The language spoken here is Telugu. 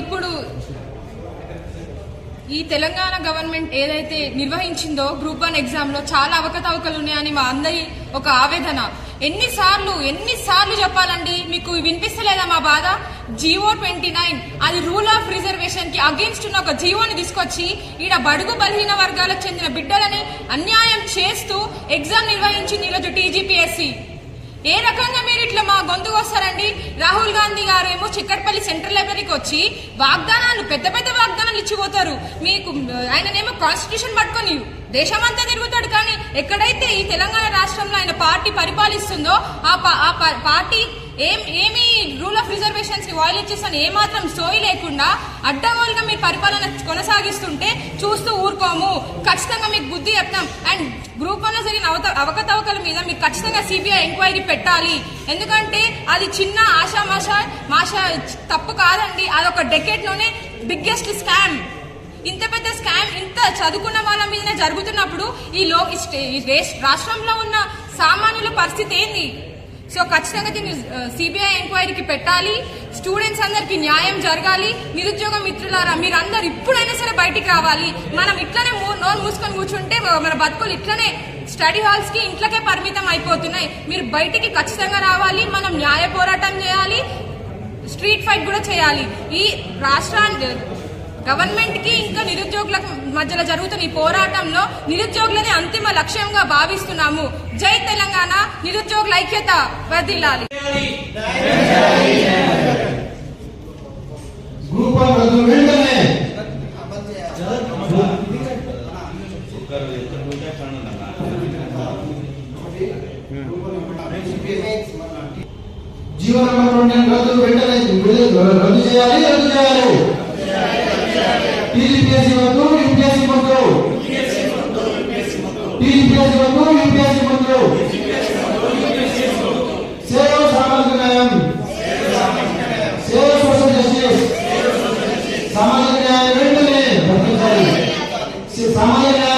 ఇప్పుడు ఈ తెలంగాణ గవర్నమెంట్ ఏదైతే నిర్వహించిందో గ్రూప్ వన్ ఎగ్జామ్లో చాలా అవకతవకలు ఉన్నాయని మా అందరి ఒక ఆవేదన. ఎన్నిసార్లు ఎన్నిసార్లు చెప్పాలండి మీకు వినిపిస్తలేదా మా బాధ? జియో ట్వంటీ నైన్ అది రూల్ ఆఫ్ రిజర్వేషన్కి అగేన్స్ట్ ఉన్న ఒక జీవోని తీసుకొచ్చి ఈడ బడుగు బలహీన వర్గాలకు చెందిన బిడ్డలని అన్యాయం చేస్తూ ఎగ్జామ్ నిర్వహించింది ఈరోజు టీజీపీఎస్సీ. ఏ రకంగా గొంతుకు వస్తారండి. రాహుల్ గాంధీ గారు ఏమో చిక్కడపల్లి సెంట్రల్ లైబ్రరీకి వచ్చి వాగ్దానాలు పెద్ద పెద్ద వాగ్దానాలు ఇచ్చిపోతారు. మీకు ఆయననేమో కాన్స్టిట్యూషన్ పట్టుకొని దేశమంతా తిరుగుతాడు కానీ ఎక్కడైతే ఈ తెలంగాణ రాష్ట్రంలో ఆయన పార్టీ పరిపాలిస్తుందో ఆ ఆ పార్టీ ఏం ఏమి రూల్ ఆఫ్ రిజర్వేషన్స్ని వైలేట్ చేస్తాను ఏమాత్రం సోయి లేకుండా అడ్డగోలుగా మీరు పరి కొనసాగిస్తుంటే చూస్తూ ఊరుకోము. ఖచ్చితంగా మీకు బుద్ధి చెప్తాం. అండ్ గ్రూప్ వన్ జరిగిన అవత- అవకతవకల మీద మీరు ఖచ్చితంగా సిబిఐ ఎంక్వైరీ పెట్టాలి. ఎందుకంటే అది చిన్న ఆశా మాష తప్పు కాదండి. అదొక డెకెట్లోనే బిగ్గెస్ట్ స్కామ్. ఇంత పెద్ద స్కామ్ ఇంత చదువుకున్న వాళ్ళ మీదనే జరుగుతున్నప్పుడు ఈ లో ఈ స్టే- ఈ రాష్ట్రంలో ఉన్న సామాన్యుల పరిస్థితి ఏంది? సో ఖచ్చితంగా దీన్ని సిబిఐ ఎంక్వైరీకి పెట్టాలి. స్టూడెంట్స్ అందరికి న్యాయం జరగాలి నిరుద్యోగ మిత్రులారా మీరందరూ ఇప్పుడైనా సరే బయటికి రావాలి. మనం ఇట్లనే మూ- నోరు మూసుకొని కూర్చుంటే మన బతుకులు ఇట్లనే స్టడీ హాల్స్కి ఇంట్లోకే పరిమితం అయిపోతున్నాయి. మీరు బయటికి ఖచ్చితంగా రావాలి మనం న్యాయ పోరాటం చేయాలి స్ట్రీట్ ఫైట్ కూడా చేయాలి. ఈ రాష్ట్రాన్ని గవర్నమెంట్కి ఇంకా నిరుద్యోగుల మధ్యలో జరుగుతున్న ఈ పోరాటంలో నిరుద్యోగులని అంతిమ లక్ష్యంగా భావిస్తున్నాము. జై తెలంగాణ నిరుద్యోగుల ఐక్యత వర్దిల్లాలి జీవన రద్దు వెంటనే రద్దు చేయాలి రద్దు చేయాలి. టీజీపీఎస్ బంధువు యూపీఎస్ బంధువు సేవ సామాజిక న్యాయం సేవ సోషల్ జస్టిస్ సామాజిక న్యాయం వెంటనే భద్రించాలి సామాజిక